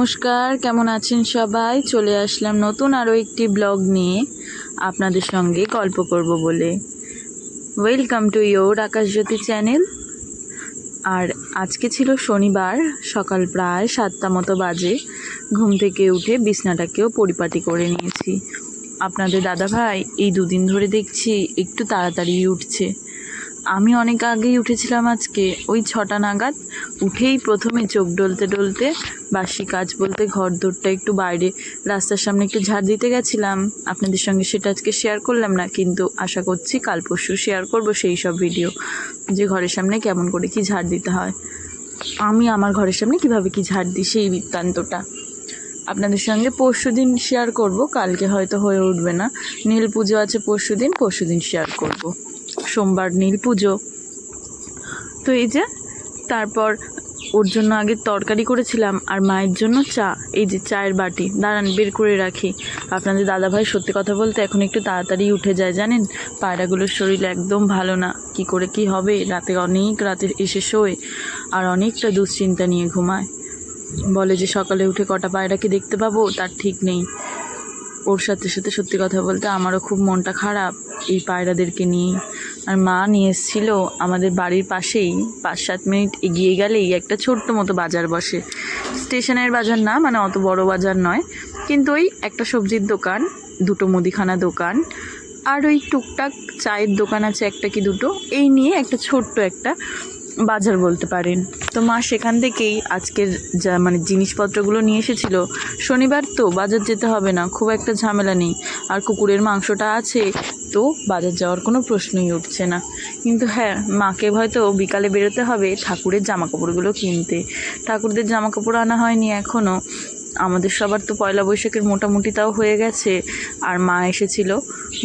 নমস্কার, কেমন আছেন সবাই? চলে আসলাম নতুন আরও একটি ব্লগ নিয়ে আপনাদের সঙ্গে গল্প করব বলে। Welcome to your Akashjyoti channel আর আজকে ছিল শনিবার, সকাল প্রায় সাতটা মতো বাজে। ঘুম থেকে উঠে বিছনাটাকেও পরিপাটি করে নিয়েছি। আপনাদের দাদা ভাই এই দুদিন ধরে দেখছি একটু তাড়াতাড়ি উঠছে। আমি অনেক আগেই উঠেছিলাম আজকে, ওই ছটা নাগাদ উঠেই প্রথমে চোখ ডলতে ডলতে বাসি কাজ বলতে ঘর দৌড়টা একটু বাইরে। রাস্তার সামনে একটু ঝাড় দিতে গেছিলাম। আপনাদের সঙ্গে সেটা আজকে শেয়ার করলাম না, কিন্তু আশা করছি কাল পরশু শেয়ার করব সেই সব ভিডিও যে ঘরের সামনে কেমন করে কি ঝাড় দিতে হয়। আমি আমার ঘরের সামনে কীভাবে কি ঝাড় দিই সেই বৃত্তান্তটা। আপনাদের সঙ্গে পরশু দিন শেয়ার করব, কালকে হয়তো হয়ে উঠবে না। নীল পুজো আছে পরশু দিন পরশু দিন শেয়ার করব। সোমবার নীল পুজো। তো এই যে, তারপর ওর জন্য আগে তরকারি করেছিলাম আর মায়ের জন্য চা। এই যে চায়ের বাটি। দাঁড়ান, বের করে রাখি। আপনাদের দাদাভাই সত্যি কথা বলতে এখন একটু তাড়াতাড়ি উঠে যায়, জানেন? পায়রাগুলোর শরীর একদম ভালো না। কি করে কি হবে? রাতে অনেক রাতে এসে শোয় আর অনেকটা দুশ্চিন্তা নিয়ে ঘুমায়। বলে যে সকালে উঠে কটা পায়রাকে দেখতে পাবো, তার ঠিক নেই। ওর সাথে সাথে সত্যি কথা বলতে আমারও খুব মনটা খারাপ এই পায়রাদেরকে নিয়ে আর মা নিয়ে এসেছিল আমাদের বাড়ির পাশেই। পাঁচ সাত মিনিট এগিয়ে গেলেই একটা ছোট্ট মতো বাজার বসে। স্টেশনের বাজার না মানে অত বড় বাজার নয়। কিন্তু ওই একটা সবজির দোকান, দুটো মুদিখানা দোকান, আর ওই টুকটাক চায়ের দোকান আছে একটা কি দুটো, এই নিয়ে একটা ছোট্ট একটা বাজার বলতে পারেন। তো মা সেখান থেকেই আজকের যা মানে জিনিসপত্রগুলো নিয়ে এসেছিল। শনিবার তো বাজার যেতে হবে না, খুব একটা ঝামেলা নেই। আর কুকুরের মাংসটা আছে, তো বাজার যাওয়ার কোনো প্রশ্নই উঠছে না। কিন্তু হ্যাঁ মাকে হয়তো বিকালে বেরোতে হবে ঠাকুরের জামা কাপড়গুলো কিনতে। ঠাকুরদের জামা কাপড় আনা হয়নি এখনও আমাদের সবার তো পয়লা বৈশাখের মোটামুটি তাও হয়ে গেছে। আর মা এসেছিল,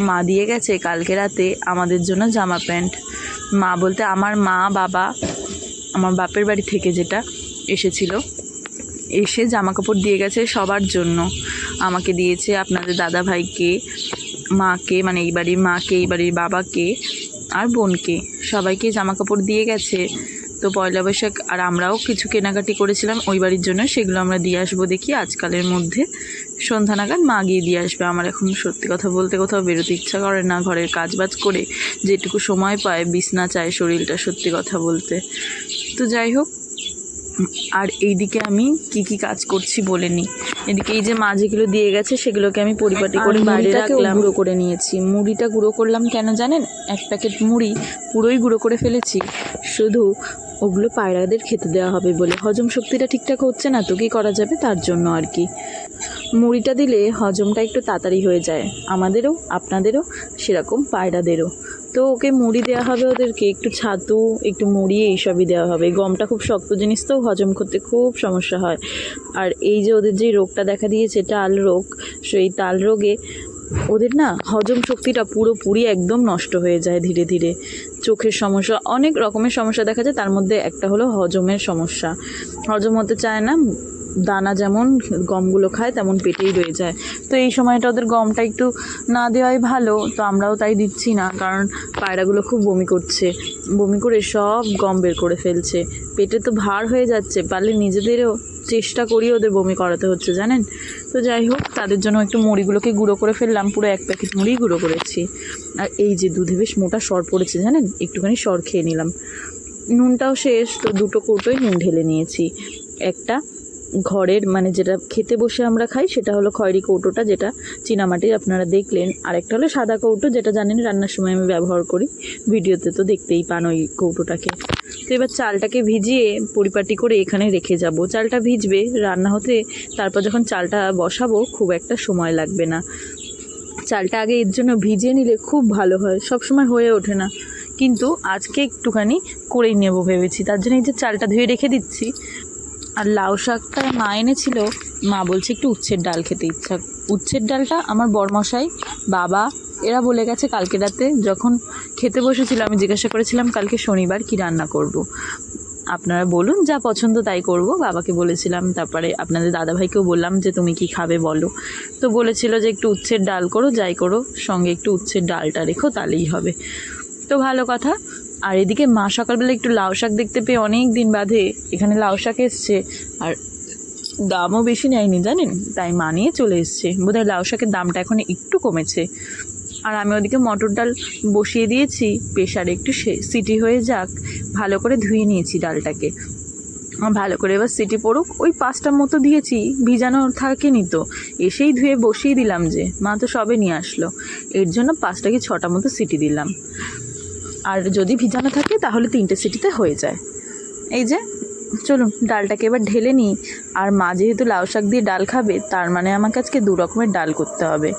মা দিয়ে গেছে কালকে রাতে আমাদের জন্য জামা প্যান্ট। মা বলতে আমার মা, বাবা, আমার বাপের বাড়ি থেকে যেটা এসেছিল, এসে জামা কাপড় দিয়ে গেছে সবার জন্য। আমাকে দিয়েছে আপনাদের দাদা ভাইকে, মাকে মানে এই বাড়ির মাকে, এই বাড়ির বাবাকে আর বোনকে। সবাইকে জামা কাপড় দিয়ে গেছে। তো পয়লা বৈশাখ আর আমরাও কিছু কেনাকাটি করেছিলাম ওই বাড়ির জন্য, সেগুলো আমরা দিয়ে আসব দেখি আজকালের মধ্যে। সন্ধ্যা নাগাদ মা গিয়ে দিয়ে আসবে। আমার এখন সত্যি কথা বলতে কোথাও বেরোতে ইচ্ছা করে না ঘরের কাজ বাজ করে যেটুকু সময় পায় বিছনা চায় শরীরটা সত্যি কথা বলতে। তো যাই হোক আর এইদিকে আমি কি কি কাজ করছি বলে নি। এদিকে এই যে মা যেগুলো দিয়ে গেছে সেগুলোকে আমি পরিপাটি করে বাইরে রাখলাম। গুঁড়ো করে নিয়েছি। মুড়িটা গুঁড়ো করলাম কেন জানেন? এক প্যাকেট মুড়ি পুরোই গুঁড়ো করে ফেলেছি। শুধু ওগুলো পায়রাদের খেতে দেওয়া হবে বলে। হজম শক্তিটা ঠিকঠাক হচ্ছে না তো কী করা যাবে? তার জন্য আর কি। মুড়িটা দিলে হজমটা একটু তাড়াতাড়ি হয়ে যায়। আমাদেরও, আপনাদেরও, সেরকম পায়রাদেরও। তো ওকে মুড়ি দেওয়া হবে ওদেরকে, একটু ছাতু, একটু মুড়ি, এইসবই দেওয়া হবে। গমটা খুব শক্ত জিনিস তো, হজম করতে খুব সমস্যা হয়। আর এই যে ওদের যে রোগটা দেখা দিয়েছে টাল রোগ, সেই তাল রোগে ওদের না হজম শক্তিটা পুরোপুরি একদম নষ্ট হয়ে যায় ধীরে ধীরে। চোখের সমস্যা, অনেক রকমের সমস্যা দেখা যায়, তার মধ্যে একটা হলো হজমের সমস্যা। হজম হতে চায় না দানা যেমন গমগুলো খায়, তেমন পেটেই রয়ে যায়। তো এই সময়টা ওদের গমটা একটু না দেওয়াই ভালো, তো আমরাও তাই দিচ্ছি না, কারণ পায়রাগুলো খুব বমি করছে। বমি করে সব গম বের করে ফেলছে। পেটে তো ভার হয়ে যাচ্ছে, পারলে নিজেদেরও চেষ্টা করি ওদের বমি করাতে হচ্ছে, জানেন? তো যাই হোক, তাদের জন্য একটু মুড়িগুলোকে গুঁড়ো করে ফেললাম, পুরো এক প্যাকেট মুড়ি গুঁড়ো করেছি। আর এই যে দুধে বেশ মোটা সর পড়েছে, জানেন? একটুখানি সর খেয়ে নিলাম। নুনটাও শেষ, তো দুটো কৌটোই নুন ঢেলে নিয়েছি। একটা ঘরের মানে যেটা খেতে বসে আমরা খাই, সেটা হলো খয়েরি কৌটোটা, যেটা চীনামাটির আপনারা দেখলেন। আর একটা হলো সাদা কৌটো, যেটা জানেন রান্নার সময় আমি ব্যবহার করি। ভিডিওতে তো দেখতেই পান ওই কৌটোটাকে। তো এবার চালটাকে ভিজিয়ে পরিপাটি করে এখানে রেখে যাব। চালটা ভিজবে, রান্না হতে তারপর যখন চালটা বসাবো, খুব একটা সময় লাগবে না। চালটা আগে এর জন্য ভিজিয়ে নিলে খুব ভালো হয় সব সময় হয়ে ওঠে না। কিন্তু আজকে একটুখানি করেই নেব ভেবেছি। তার জন্য এই যে চালটা ধুয়ে রেখে দিচ্ছি আর লাউ শাকটা মা এনেছিল, মা বলছে একটু উচ্ছের ডাল খেতে ইচ্ছা। উচ্ছের ডালটা আমার বরমশাই, বাবা, এরা বলে গেছে কালকে রাতে যখন খেতে বসেছিল, আমি জিজ্ঞাসা করেছিলাম কালকে শনিবার কি রান্না করব। আপনারা বলুন যা পছন্দ তাই করব। বাবাকে বলেছিলাম, তারপরে আপনাদের দাদাভাইকেও বললাম যে তুমি কি খাবে বলো। তো বলেছিল যে একটু উচ্ছের ডাল করো, যাই করো, সঙ্গে একটু উচ্ছের ডালটা রেখো, তাহলেই হবে। তো ভালো কথা আর এদিকে মা সকালবেলা একটু লাউ শাক দেখতে পেয়ে অনেক দিন বাদে এখানে লাউ শাক এসছে। আর দামও বেশি নেয়নি, জানেন? তাই মানিয়ে চলে এসছে। বোধহয় লাউ শাকের দামটা এখন একটু কমেছে। আর আমি ওদিকে মটর ডাল বসিয়ে দিয়েছি। প্রেশারে একটু সিটি হয়ে যাক। ভালো করে ধুয়ে নিয়েছি ডালটাকে। ভালো করে এবার সিটি পড়ুক। ওই পাঁচটার মতো দিয়েছি। ভিজানো থাকেনি তো। এসেই ধুয়ে বসিয়ে দিলাম যে, মা তো সবে নিয়ে আসলো। এর জন্য পাঁচটা কি ছটা মতো সিটি দিলাম। আর যদি ভিজানো থাকে, তাহলে তিনটে সিটিতে হয়ে যায়। এই যে, চলুন, ডালটাকে এবার ঢেলে নিই। আর মা যেহেতু লাউ শাক দিয়ে ডাল খাবে, তার মানে আমাকে আজকে দু রকমের ডাল করতে হবে।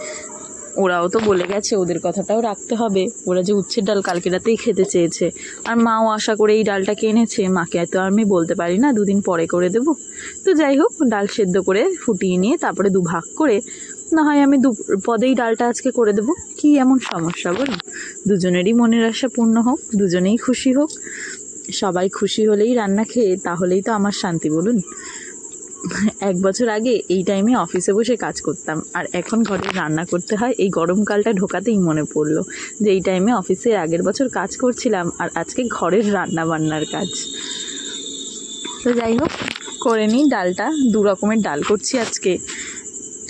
ওরাও তো বলে গেছে, ওদের কথাটাও রাখতে হবে। ওরা যে উচ্ছের ডাল কালকে রাতেই খেতে চেয়েছে। আর মাও আশা করে এই ডালটাকে এনেছে। মাকে এত আমি বলতে পারি না, দুদিন পরে করে দেবো। তো যাই হোক, ডাল সেদ্ধ করে ফুটিয়ে নিয়ে তারপরে দু ভাগ করে, না হয় আমি দু, পদেই ডালটা আজকে করে দেবো। কি এমন সমস্যা বলুন? দুজনেরই মনের আশা পূর্ণ হোক, দুজনেই খুশি হোক। সবাই খুশি হলেই রান্না খেয়ে, তাহলেই তো আমার শান্তি, বলুন। এক বছর আগে এই টাইমে অফিসে বসে কাজ করতাম, আর এখন ঘরে রান্না করতে হয়, এই গরমকালটা ঢোকাতেই মনে পড়ল যে এই টাইমে অফিসে আগের বছর কাজ করছিলাম, আর আজকে ঘরের রান্না বান্নার কাজ। তো যাই হোক, করে নিই ডালটা, দু রকমের ডাল করছি আজকে।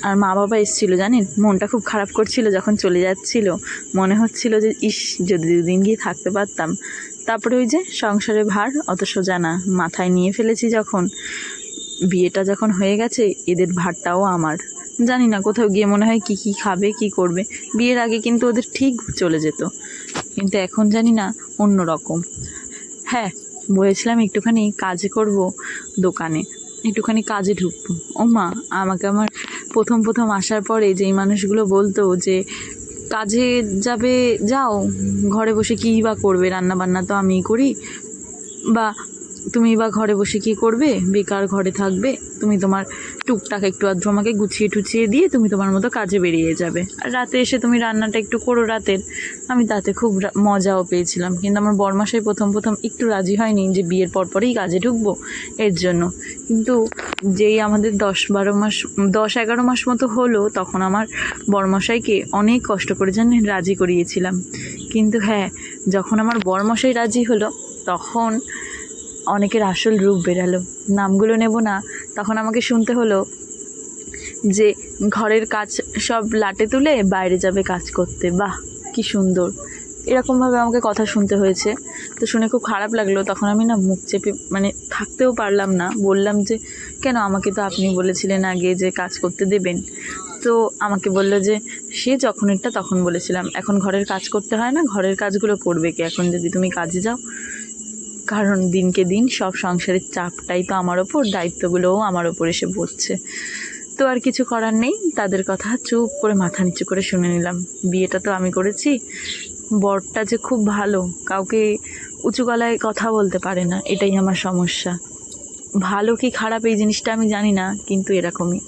আর মা বাবা এসেছিল, জানেন? মনটা খুব খারাপ করছিল যখন চলে যাচ্ছিল। মনে হচ্ছিল যে, ইস, যদি দুদিন গিয়ে থাকতে পারতাম। তারপরে ওই যে সংসারে ভার অত সোজা না মাথায় নিয়ে ফেলেছি যখন। বিয়েটা যখন হয়ে গেছে, এদের ভারটাও আমার। জানি না কোথাও গিয়ে মনে হয় কি কি খাবে, কি করবে। বিয়ের আগে কিন্তু ওদের ঠিক চলে যেত। কিন্তু এখন জানি না, অন্য রকম। হ্যাঁ বলেছিলাম একটুখানি কাজ করব দোকানে। একটুখানি কাজে ঢুকবো। ও মা আমাকে আমার প্রথম প্রথম আসার পরে যেই মানুষগুলো বলতো যে, কাজে যাবে, যাও। ঘরে বসে কী বা করবে? রান্না বান্না তো আমিই করি। বা তুমি বা ঘরে বসে কি করবে? বেকার ঘরে থাকবে। তুমি তোমার টুকটাক একটু আধটু আমাকে গুছিয়ে টুছিয়ে দিয়ে তুমি তোমার মতো কাজে বেরিয়ে যাবে। আর রাতে এসে তুমি রান্নাটা একটু করো রাতের। আমি তাতে খুব মজাও পেয়েছিলাম। কিন্তু আমার বরমাসাই প্রথম প্রথম একটু রাজি হয়নি যে বিয়ের পর পরেই কাজে ঢুকবো এর জন্য। কিন্তু যেই আমাদের দশ বারো মাস, দশ এগারো মাস মতো হলো, তখন আমার বরমশাইকে অনেক কষ্ট করে জানেন রাজি করিয়েছিলাম। কিন্তু হ্যাঁ যখন আমার বরমশাই রাজি হলো, তখন অনেকের আসল রূপ বেরালো। নামগুলো নেব না। তখন আমাকে শুনতে হলো যে ঘরের কাজ সব লাটে তুলে বাইরে যাবে কাজ করতে। বাহ, কি সুন্দর। এরকমভাবে আমাকে কথা শুনতে হয়েছে। তো শুনে খুব খারাপ লাগল। তখন আমি না মুখ চেপে মানে থাকতেও পারলাম না। বললাম যে, কেন আমাকে তো আপনি বলেছিলেন আগে যে কাজ করতে দেবেন? তো আমাকে বলল যে, সে যখনেরটা তখন বলেছিলাম। এখন ঘরের কাজ করতে হয় না। ঘরের কাজগুলো করবে কি? এখন যদি তুমি কাজে যাও কারণ দিনকে দিন সব সংসারের চাপটাই তো আমার ওপর, দায়িত্বগুলোও আমার ওপর এসে পড়ছে। তো আর কিছু করার নেই, তাদের কথা চুপ করে মাথা নিচু করে শুনে নিলাম। বিয়েটা তো আমি করেছি। বরটা যে খুব ভালো, কাউকে উঁচু গলায় কথা বলতে পারে না, এটাই আমার সমস্যা। ভালো কি খারাপ এই জিনিসটা আমি জানি না, কিন্তু এরকমই।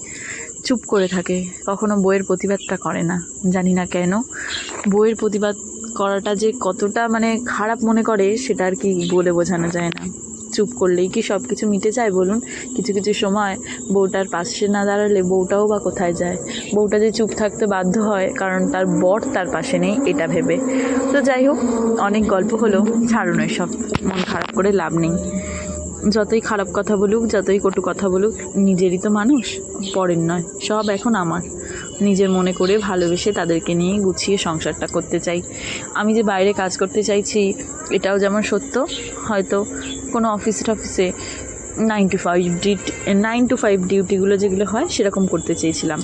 চুপ করে থাকে, কখনো বইয়ের প্রতিবাদটা করে না, জানি না কেন। বইয়ের প্রতিবাদ করাটা যে কতটা মানে খারাপ মনে করে, সেটা আর কি বলে বোঝানো যায় না। চুপ করলেই কি সব কিছু মিটে যায় বলুন? কিছু কিছু সময় বউটার পাশে না দাঁড়ালে বউটাও বা কোথায় যায়? বউটা যে চুপ থাকতে বাধ্য হয়, কারণ তার বর তার পাশে নেই, এটা ভেবে। তো যাই হোক, অনেক গল্প হলো, ছাড়ুন সব মন খারাপ করে লাভ নেই। যতই খারাপ কথা বলুক, যতই কটু কথা বলুক, নিজেরই তো মানুষ, পরের নয়, সব এখন আমার। নিজের মনে করে ভালোবেসে তাদেরকে নিয়ে গুছিয়ে সংসারটা করতে চাই। আমি যে বাইরে কাজ করতে চাইছি, এটাও যেমন সত্য, হয়তো কোনো office টফিসে nine to five duty nine to five ডিউটিগুলো যেগুলো হয়, সেরকম করতে চেয়েছিলাম।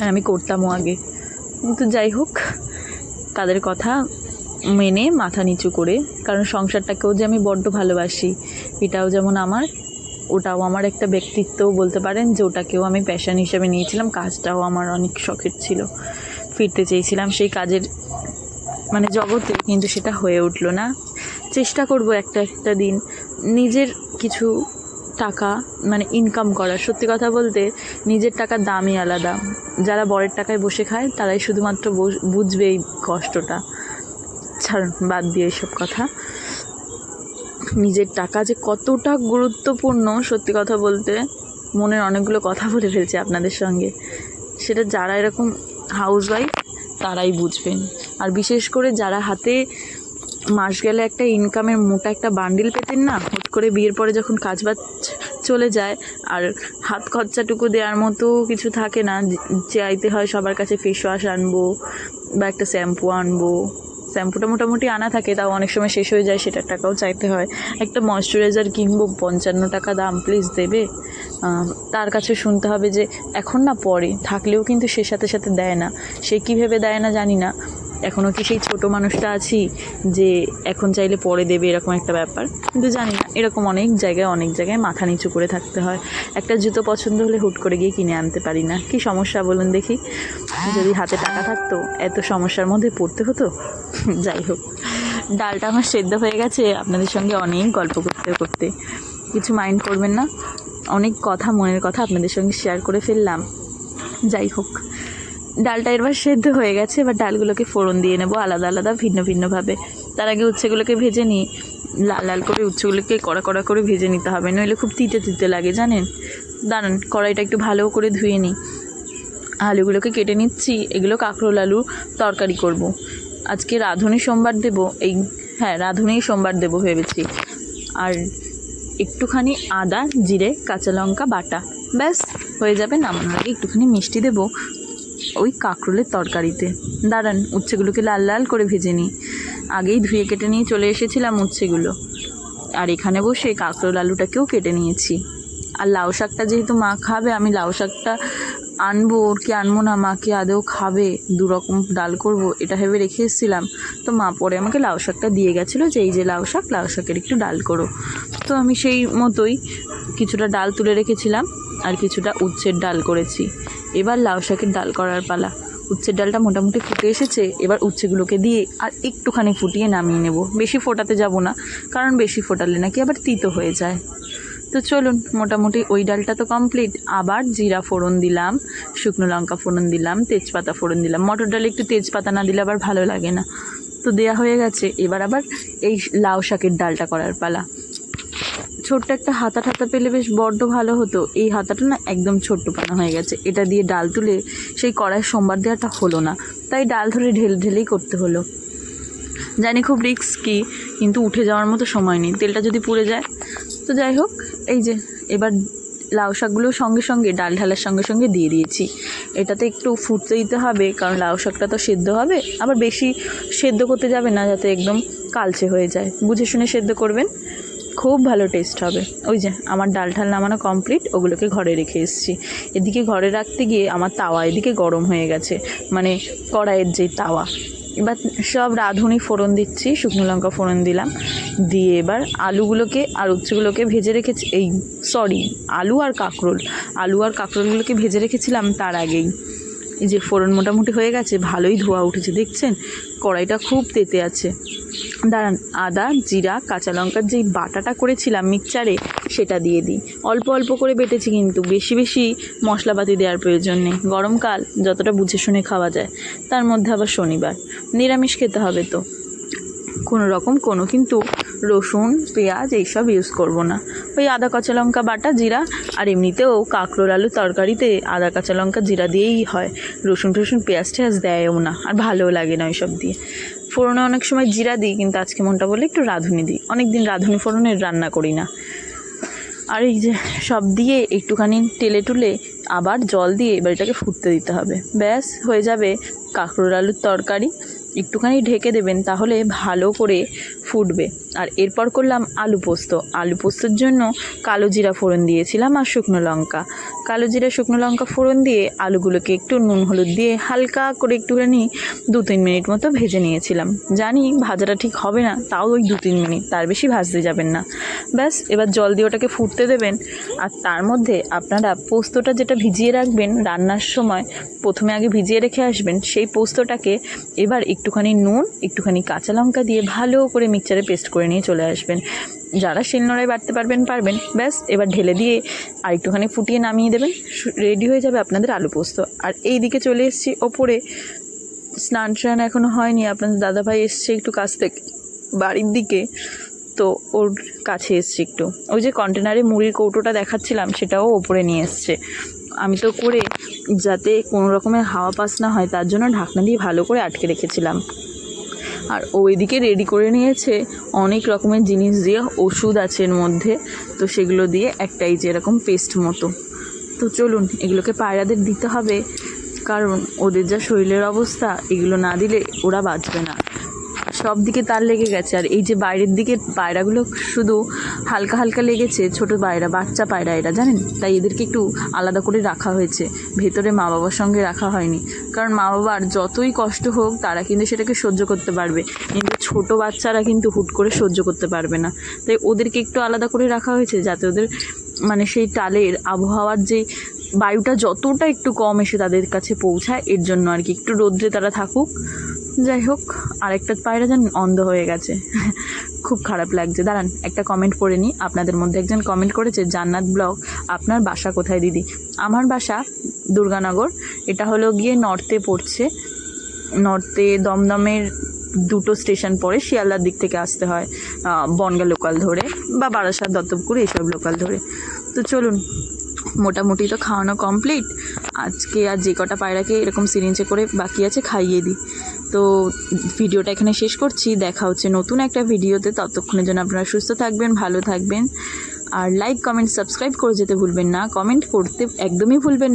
আর আমি করতামও আগে। কিন্তু যাই হোক, তাদের কথা মেনে মাথা নিচু করে, কারণ সংসারটাকেও যে আমি বড্ড ভালোবাসি, এটাও যেমন আমার ওটাও আমার একটা ব্যক্তিত্বও বলতে পারেন যে ওটাকেও আমি প্যাশন হিসেবে নিয়েছিলাম, কাজটাও আমার অনেক শখের ছিল। ফিরতে চেয়েছিলাম সেই কাজের মানে জগতে, কিন্তু সেটা হয়ে উঠল না। চেষ্টা করব একটা একটা দিন নিজের কিছু টাকা মানে ইনকাম করার। সত্যি কথা বলতে নিজের টাকার দামই আলাদা। যারা বরের টাকায় বসে খায়, তারাই শুধুমাত্র বুঝবে এই কষ্টটা। ছাড়ুন, বাদ দিয়ে এইসব কথা। নিজের টাকা যে কতটা গুরুত্বপূর্ণ, সত্যি কথা বলতে মনের অনেকগুলো কথা বলে ফেলছে আপনাদের সঙ্গে। সেটা যারা এরকম হাউস ওয়াইফ তারাই বুঝবেন। আর বিশেষ করে যারা হাতে মাস গেলে একটা ইনকামের মোটা একটা বান্ডিল পেতেন না, হুট করে বিয়ের পরে যখন কাজ বাজ চলে যায়, আর হাত খরচাটুকু দেওয়ার মতো কিছু থাকে না চাইতে হয় সবার কাছে ফেস ওয়াশ আনব বা একটা শ্যাম্পু আনব। শ্যাম্পুটা মোটামুটি আনা থাকে, তাও অনেক সময় শেষ হয়ে যায়, সেটার টাকাও চাইতে হয়। একটা ময়শ্চারাইজার কিনবো, পঞ্চান্ন টাকা দাম প্লিজ দেবে। তার কাছে শুনতে হবে যে, এখন না পরে, থাকলেও কিন্তু সে সাথে সাথে দেয় না। সে কী ভেবে দেয় না জানি না। এখনও কি সেই ছোট মানুষটা আছি যে এখন চাইলে পরে দেবে এরকম একটা ব্যাপার? কিন্তু জানি না, এরকম অনেক জায়গায় অনেক জায়গায় মাথা নিচু করে থাকতে হয়। একটা জুতো পছন্দ হলে হুট করে গিয়ে কিনে আনতে পারি না। কি সমস্যা বলুন দেখি? যদি হাতে টাকা থাকতো, এত সমস্যার মধ্যে পড়তে হতো? যাই হোক। ডালটা আমার সেদ্ধ হয়ে গেছে, আপনাদের সঙ্গে অনেক গল্প করতে করতে। কিছু মাইন্ড করবেন না? অনেক কথা, মনের কথা আপনাদের সঙ্গে শেয়ার করে ফেললাম। যাই হোক। ডালটা এবার সেদ্ধ হয়ে গেছে, এবার ডালগুলোকে ফোড়ন দিয়ে নেব আলাদা আলাদা, ভিন্ন ভিন্নভাবে। তার আগে উচ্ছেগুলোকে ভেজে নিই। লাল লাল করে উচ্ছেগুলোকে কড়া কড়া করে ভেজে নিতে হবে, নইলে খুব তিতে তিতে লাগে, জানেন? দাঁড়ান, কড়াইটা একটু ভালো করে ধুয়ে নিই। আলুগুলোকে কেটে নিচ্ছি, এগুলো কাঁকরোল আলু তরকারি করব। আজকে রাঁধুনি সোমবার দেব, এই হ্যাঁ রাঁধুনি সোমবার দেব ভেবেছি। আর একটুখানি আদা, জিরে, কাঁচা লঙ্কা, বাটা, ব্যাস, হয়ে যাবে নামানোর আগে একটুখানি মিষ্টি দেব। ওই কাঁকরোলের তরকারিতে। দাঁড়ান, উচ্ছেগুলোকে লাল লাল করে ভেজে নিই। আগেই ধুয়ে কেটে নিয়ে চলে এসেছিলাম উচ্ছেগুলো। আর এখানে বসে কাঁকরোল আলুটাকেও কেটে নিয়েছি। আর লাউ শাকটা যেহেতু মা খাবে, আমি লাউ শাকটা আনব, ওর কি আনব না, মা কি আদৌ খাবে? দু রকম ডাল করব, এটা ভেবে রেখে এসেছিলাম। তো মা পরে আমাকে লাউ শাকটা দিয়ে গেছিল যে, এই যে লাউ শাক, লাউ শাকের একটু ডাল করো। তো আমি সেই মতোই কিছুটা ডাল তুলে রেখেছিলাম, আর কিছুটা উচ্ছের ডাল করেছি। এবার লাউ শাকের ডাল করার পালা। উচ্ছের ডালটা মোটামুটি ফুটে এসেছে, এবার উচ্ছেগুলোকে দিয়ে আর একটুখানি ফুটিয়ে নামিয়ে নেব। বেশি ফোটাতে যাব না, কারণ বেশি ফোটালে নাকি আবার তিতো হয়ে যায়। তো চলুন, মোটামুটি ওই ডালটা তো কমপ্লিট আবার জিরা ফোড়ন দিলাম, শুকনো লঙ্কা ফোড়ন দিলাম, তেজপাতা ফোড়ন দিলাম। মটর ডালে একটু তেজপাতা না দিলে আবার ভালো লাগে না। তো দেয়া হয়ে গেছে, এবার আবার এই লাউ শাকের ডালটা করার পালা। ছোট্ট একটা হাতা ঠাতা পেলে বেশ বড্ড ভালো হতো। এই হাতাটা না একদম ছোট্ট পানা হয়ে গেছে। এটা দিয়ে ডাল তুলে সেই কড়াই সোমবার দেওয়াটা হলো না। তাই ডাল ধরে ঢেল ঢেলেই করতে হলো। জানি খুব রিস্কি, কিন্তু উঠে যাওয়ার মতো সময় নেই। তেলটা যদি পুড়ে যায়। তো যাই হোক, এই যে এবার লাউ শাকগুলো সঙ্গে সঙ্গে, ডাল ঢালার সঙ্গে সঙ্গে দিয়ে দিয়েছি। এটাতে একটু ফুটতে দিতে হবে, কারণ লাউ শাকটা তো সেদ্ধ হবে। আবার বেশি সেদ্ধ করতে যাবে না, যাতে একদম কালচে হয়ে যায়। বুঝে শুনে সেদ্ধ করবেন। খুব ভালো টেস্ট হবে। ওই যে আমার ডাল ঢাল নামানো কমপ্লিট ওগুলোকে ঘরে রেখে এসেছি। এদিকে ঘরে রাখতে গিয়ে আমার তাওয়া এদিকে গরম হয়ে গেছে মানে কড়াইয়ের যে তাওয়া। এবার সব রাঁধুনি ফোড়ন দিচ্ছি, শুকনো লঙ্কা ফোড়ন দিলাম। দিয়ে এবার আলুগুলোকে আর উচ্ছেগুলোকে ভেজে রেখেছি, এই সরি আলু আর কাঁকরোল। আলু আর কাঁকরোলগুলোকে ভেজে রেখেছিলাম তার আগেই। এই যে ফোড়ন মোটামুটি হয়ে গেছে, ভালোই ধোয়া উঠেছে, দেখছেন? কড়াইটা খুব তেতে আছে। দাঁড়ান, আদা, জিরা, কাঁচা লঙ্কার যেই বাটাটা করেছিলাম মিক্সচারে সেটা দিয়ে দিই। অল্প অল্প করে বেটেছি কিন্তু, বেশি বেশি মশলাপাতি দেওয়ার প্রয়োজন নেই। গরমকাল যতটা বুঝে শুনে খাওয়া যায়। তার মধ্যে আবার শনিবার। নিরামিষ খেতে হবে তো। কোনো রকম কোনো কিন্তু রসুন, পেঁয়াজ এইসব ইউজ করব না। ওই আদা কাঁচা লঙ্কা বাটা, জিরা, আর এমনিতেও কাঁকরোল আলু তরকারিতে আদা কাঁচা লঙ্কা, জিরা দিয়েই হয়। রসুন টসুন, পেঁয়াজ টেয়াজ দেয়ও না, আর ভালোও লাগে না ওইসব দিয়ে। ফোড়নে অনেক সময় জিরা দিই, কিন্তু আজকে মনটা বলে একটু রাঁধুনি দিই। অনেক দিন রাঁধুনি ফোড়নের রান্না করি না। আর এই যে সব দিয়ে একটুখানি টেলে টুলে আবার জল দিয়ে এবার এটাকে ফুটতে দিতে হবে। ব্যাস, হয়ে যাবে কাঁকরোল আলুর তরকারি। একটুখানি ঢেকে দেবেন তাহলে ভালো করে ফুটবে। আর এরপর করলাম আলু পোস্ত। আলু পোস্তর জন্য কালো জিরা ফোড়ন দিয়েছিলাম আর শুকনো লঙ্কা। কালো জিরা, শুকনো লঙ্কা ফোড়ন দিয়ে আলুগুলোকে একটু নুন হলুদ দিয়ে হালকা করে একটুখানি দু তিন মিনিট মতো ভেজে নিয়েছিলাম। জানি ভাজাটা ঠিক হবে না, তাও ওই দু তিন মিনিট, তার বেশি ভাজতে যাবেন না। ব্যাস, এবার জল দিয়ে ওটাকে ফুটতে দেবেন আর তার মধ্যে আপনারা পোস্তটা যেটা ভিজিয়ে রাখবেন রান্নার সময়, প্রথমে আগে ভিজিয়ে রেখে আসবেন, সেই পোস্তটাকে এবার একটুখানি নুন, একটুখানি কাঁচা লঙ্কা দিয়ে ভালো করে মিক্সচারে পেস্ট করে নিয়ে চলে আসবেন। যারা শিলনোড়ায় বাটতে পারবেন পারবেন, ব্যাস, এবার ঢেলে দিয়ে আর একটুখানি ফুটিয়ে নামিয়ে দেবেন। রেডি হয়ে যাবে আপনাদের আলু পোস্ত। আর এই দিকে চলে এসেছি ওপরে। স্নান টান এখনও হয়নি, আপনাদের দাদাভাই এসছে একটু কাছ থেকে, বাড়ির দিকে। তো ওর কাছে এসছে একটু। ওই যে কন্টেনারে মুড়ির কৌটোটা দেখাচ্ছিলাম, সেটাও ওপরে নিয়ে এসছে। আমি তো করে যাতে কোনো রকমের হাওয়া পাস না হয়, তার জন্য ঢাকনা দিয়ে ভালো করে আটকে রেখেছিলাম। আর ওইদিকে রেডি করে নিয়েছে অনেক রকমের জিনিস দিয়ে, ওষুধ আছে এর মধ্যে। তো সেগুলো দিয়ে একটাই যে এরকম পেস্ট মতো। তো চলুন, এগুলোকে পায়রাদের দিতে হবে। কারণ ওদের যা শরীরের অবস্থা, এগুলো না দিলে ওরা বাঁচবে না। সব দিকে তার লেগে গেছে। আর এই যে বাইরের দিকে পায়রাগুলো শুধু হালকা হালকা লেগেছে, ছোট পায়রা, বাচ্চা পায়রা এরা, জানেন? তাই এদেরকে একটু আলাদা করে রাখা হয়েছে। ভেতরে মা বাবার সঙ্গে রাখা হয়নি। কারণ মা বাবার যতই কষ্ট হোক, তারা কিন্তু সেটাকে সহ্য করতে পারবে। কিন্তু ছোট বাচ্চারা কিন্তু হুট করে সহ্য করতে পারবে না। তাই ওদেরকে একটু আলাদা করে রাখা হয়েছে যাতে ওদের মানে সেই টালের আবহাওয়ার যে বায়ুটা যতটা একটু কম এসে তাদের কাছে পৌঁছায়, এর জন্য আর কি। একটু রোদ্রে তারা থাকুক। যাই হোক, আরেকটা পায়রা যেন অন্ধ হয়ে গেছে। খুব খারাপ লাগছে। দাঁড়ান, একটা কমেন্ট করে নিই। আপনাদের মধ্যে একজন কমেন্ট করেছে, জান্নাত ব্লগ, আপনার বাসা কোথায় দিদি? আমার বাসা দুর্গানগর। এটা হলো গিয়ে নর্থে পড়ছে। নর্থে দমদমের দুটো স্টেশন পরে শিয়ালদার দিক থেকে আসতে হয় বনগা লোকাল ধরে বা বারাসাত দত্তপুর এইসব লোকাল ধরে। তো চলুন, মোটামুটি তো খাওয়ানো কমপ্লিট আজকে আর যে কটা পায়রাকে এরকম সিরিঞ্জে করে বাকি আছে, খাইয়ে দিই। তো ভিডিওটা এখানে শেষ করছি। দেখা হচ্ছে নতুন একটা ভিডিওতে। ততক্ষণের জন্য আপনারা সুস্থ থাকবেন, ভালো থাকবেন। আর লাইক কমেন্ট সাবস্ক্রাইব করে যেতে ভুলবেন না। কমেন্ট করতে একদমই ভুলবেন না।